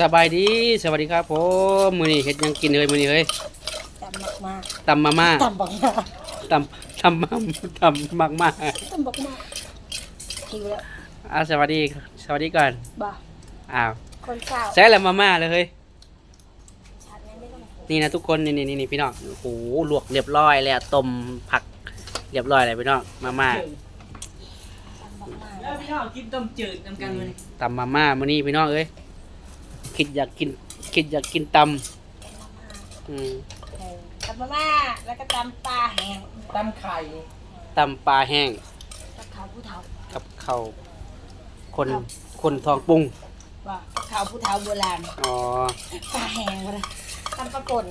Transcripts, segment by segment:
สบายดีสวัสดีครับผมมื้อนี้เฮ็ดหยังกินเลยมื้อนี้เฮ้ยตำมากมากตำมาม่าตำบักมากตำตำมาตำมากมากตำบักมากหิวแล้วอ่าสวัสดีสวัสดีก่อนบ่าอ้าวคนเศร้าใส่แล้วมาม่าเลยเฮ้ยชาตินี้ไม่ต้องนี่นะทุกคนนี่นี่นี่พี่น้องโอ้โหลวกเรียบร้อยแล้วต้มผักเรียบร้อยเลยพี่น้องมาม่าตำบักมากแล้วพี่น้องกินต้มจืดนำกันเลยตำมาม่ามื้อนี้พี่น้องเอ้ย คิดอยากกิน คิดอยากกินตำอืมเออตำมาม่าแล้วก็ตำปลาแห้งตำไข่ตำปลาแห้งกับข้าวผู้เฒ่ากับข้าวคน คนทองปรุงบ่าข้าวผู้เฒ่าโบราณอ๋อปลาแห้งบ่ได้ตำปลาป่น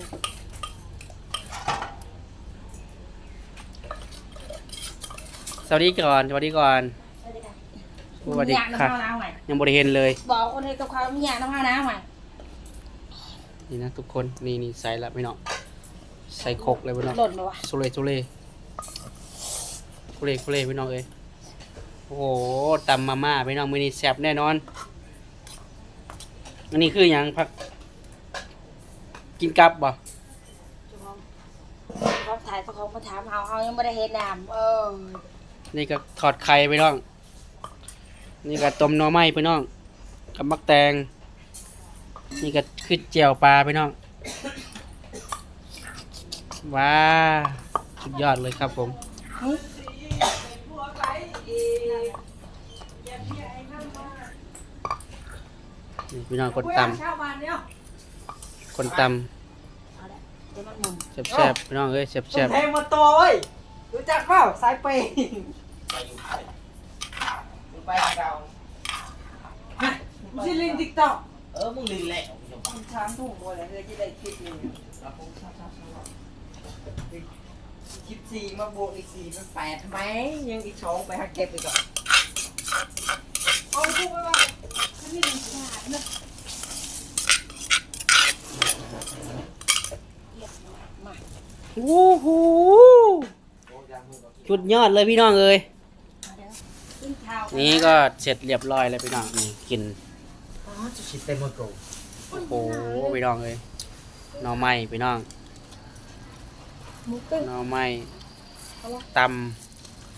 สวัสดีก่อน สวัสดีก่อน สวัสดีอยากค่ะน้ำข้าวน้ำใหม่ยังบริเห็นเลย บอกคนให้กับข้าวมีอยากน้ำข้าวน้ำใหม่นี่นะทุกคน นี่นี่ใส่ละพี่น้องใส่ครกเลยพี่น้องหล่นมาวะสุเรสุเรสุเรสุเรพี่น้องเอ้ยโอ้โหตำมาม่าพี่น้องมื้อนี้แซ่บแน่นอน อันนี้คืออย่างพัก กินกับบ่เจ้าของเขาถ่ายเจ้าของมาถามเฮาเฮายังไม่ได้เฮ็ดน้ำเออนี่ก็ทอดไข่พี่น้อง นี่ก็ต้มหน่อไม้พี่น้องกับมักแตง นี่ก็คือแจ่วปลาพี่น้อง ว้าสุดยอดเลยครับผมนี่พี่น้องคนตำคนตเอาละเดี๋ยวมันหมุนำแซ่บๆพี่น้องเอ้ยแซ่ต้บมแพงมาโตเว้ยรู้จักเปล่าสายเปย์ ไปเราชิลินติ๊กต็อกเออมึงลินแหละคุณช้างทุ่งหมดแล้วจะได้คลิปนี้คลิปสี่มาบวกอีกสี่เป็นแปดทำไมยังอีกสองไปหักเก็บอีกก่อนเอาพูดไปว่ามาๆวู้ฮู้สุดยอดเลยพี่น้องเอ้ยเอาเดี๋ยวกิ นข้าวนี่ก็เสร็จเรียบร้อยแล้วพี่น้องนี่กินอ๋อจะชิดเต็มหมดกูโอ้โหพี่น้องเอ้ยหน่อไม้พี่น้องหมุกตึ้งหน่อไม้ต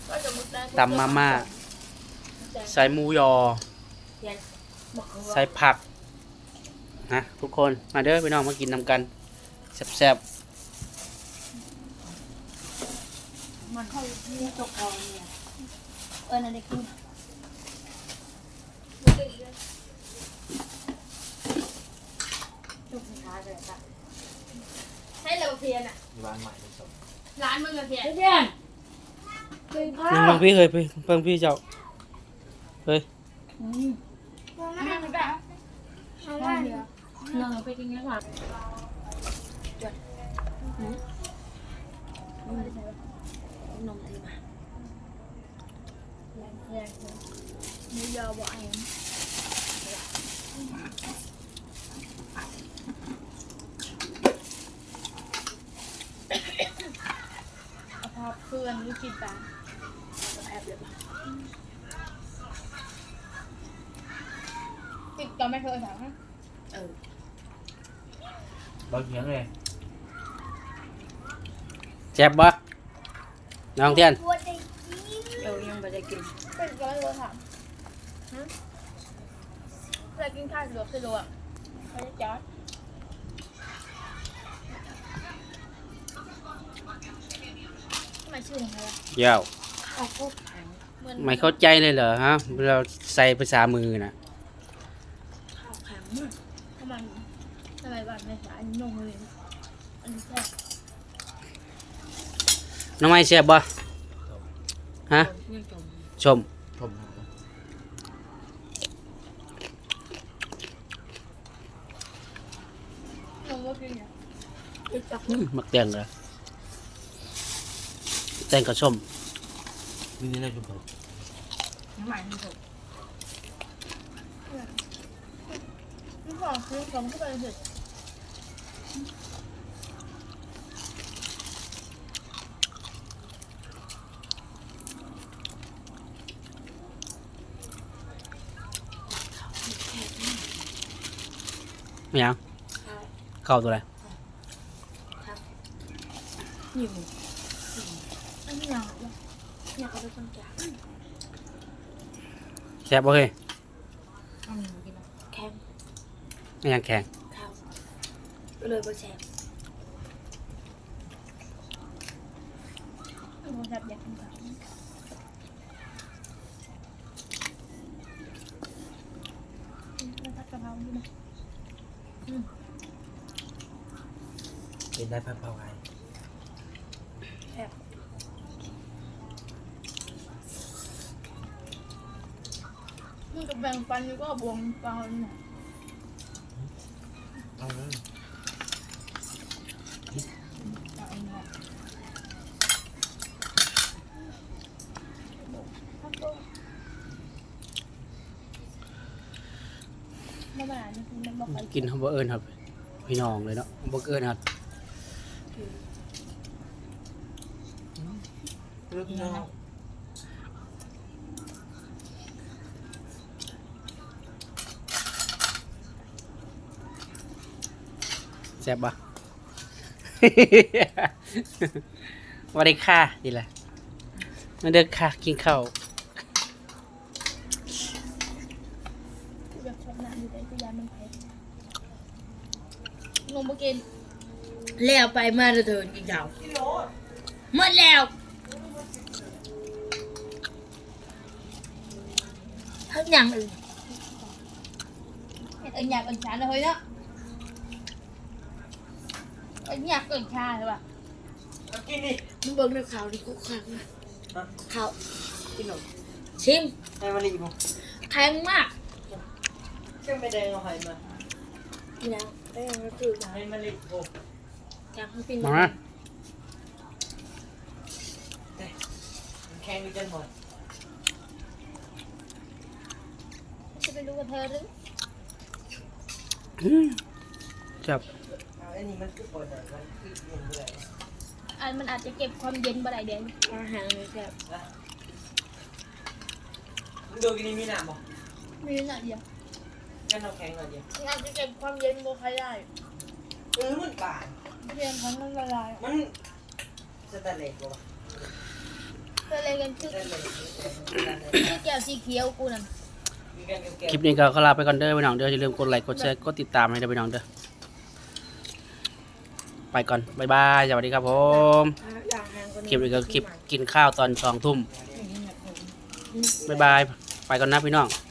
ก็จะมุกได้ำตำมาม่าใส่หมูยอบอกเขาใส่ผักนะทุกคนมาเด้อพี่น้องมากินนำกันแซ่บมันเข้าที่ตกเขาเนี่ยเออนั่นได้กิน ลูกสุดท้ายเลยค่ะให้เราเพียนอะ ร้านใหม่ไม่สมร้านมึงอะเพียนเพื่อนกินข้าๆนี่วเพิ่งพี่เคยไปเพิ่งพี่เจ้าเฮ้ยอืมไม่ได้ไม่ได้เอาได้เดียวเราไปกินกันก่อนจดอืมนมทีมาแรงเลยมียอบอกเอง เอาพาเพื่อนหรือกินตามแอบเลยปะติดก็ไม่เคยถามนะเออเราเขียงเลยแซ่บบ่น้องเทียนเรายังไม่ได้กิน ติดก็ไม่เคยถา มฮะเคยกินข้าวหรือคือรู้อะไม่ได้จอดทำไมชื่ออย่างไรล่ะเย้าเอาพวกแข็งเหมือนไม่เข้าใจเลยเหรอฮะ เราใส่ภาษามือน่ะข้าวแข็งมากทำไมทำไมบ้านไม่ใช่อันนี้นงเลยอันนี้แค่น้องไม้แซ่บบ่ฮะยังจมชม ผม นงว่ากินเนี่ย อีกจักอืมมักแตงเหรอแตงกับชมนี่นี่เลยคุณผมน้ำมันที่สุดพี่บอกคือผมก็ไปเสร็จไม่ยังข้าวเข้าตัวอะไร อยู่อันนี้อย่างอยากเอาไปคนจ่าแซ่บบ่เฮ้ยอืมกินนะแข็งไม่ยังแข็งข้าวก็เลยบ่แซ่บโอ้แบบอยากกินข้าวอืมแล้วผัดกะเพราดีไหมเป็นได้พัดเผาไง มันก็แบ่งปันอยู่ก็บวงปันเนี่ยเอาเลยเอาอันนี้ไม่มานี่คือมันบอกไปกินเขาบ่เอิญครับ พี่น้องเลยเนาะบ่เอิญครับลูกน้อง แซ่บปะสวัสดีค่ะนี่แหละมาเด้อค่ะ กินข้าวอยากชอบน้ำอยู่ได้ก็ยามันไปนมมากินแล้วไปมาเถินกินข้าวหมดแล้วทั้งอย่างอื่นเอ็นอยากเอ็นชาเลยเนาะ เอ็นอยากเอ็นชาใช่ป่ะเอากินดิมึงเบิ่งในข่าวดิกูขังนะฮะข่าวกินหนมชิมให้มันรีบแข็งมากเชื่อไม่แดงเอาให้มานี่นะได้ยังก็คือให้มันรีบโอ้จากมันเป็นมามันแข็งไปจนหมดจะไปรู้กับเธอหรืออืมจับเอาไอ้นี่มันคือปวดเลยมันคือเย็นเลยอันมันอาจจะเก็บความเย็นบ่ได้เด่นอาหารเลยแบบนะมึงดูกินนี่มีน้ำบ่มีหน่อยเดียวงั้นเอาแข็งหน่อยเดียวมันอาจจะเก็บความเย็นบ่ค่อยได้เออมันบาดเพียงทั้งมันละลายมันสแตนเลสบ่วะก็เลยกันสคือแตนเลสสแตนเลสที่แก้วสีเขียวกูนั่นมีกันกับแก้วคลิปนี้ก็ขอลาไปก่อนเด้อพี่น้องเด้ออย่าลืมกดไลค์กดแชร์กดติดตามให้เด้อพี่น้องเด้อ ไปก่อนบ๊ายบายสวัสดีครับผมอย่างแห้งกว่านี้คลิปนี้ก็คลิปกินข้าวตอนสองทุ่มบ๊ายบายไปก่อนนะพี่น้องบ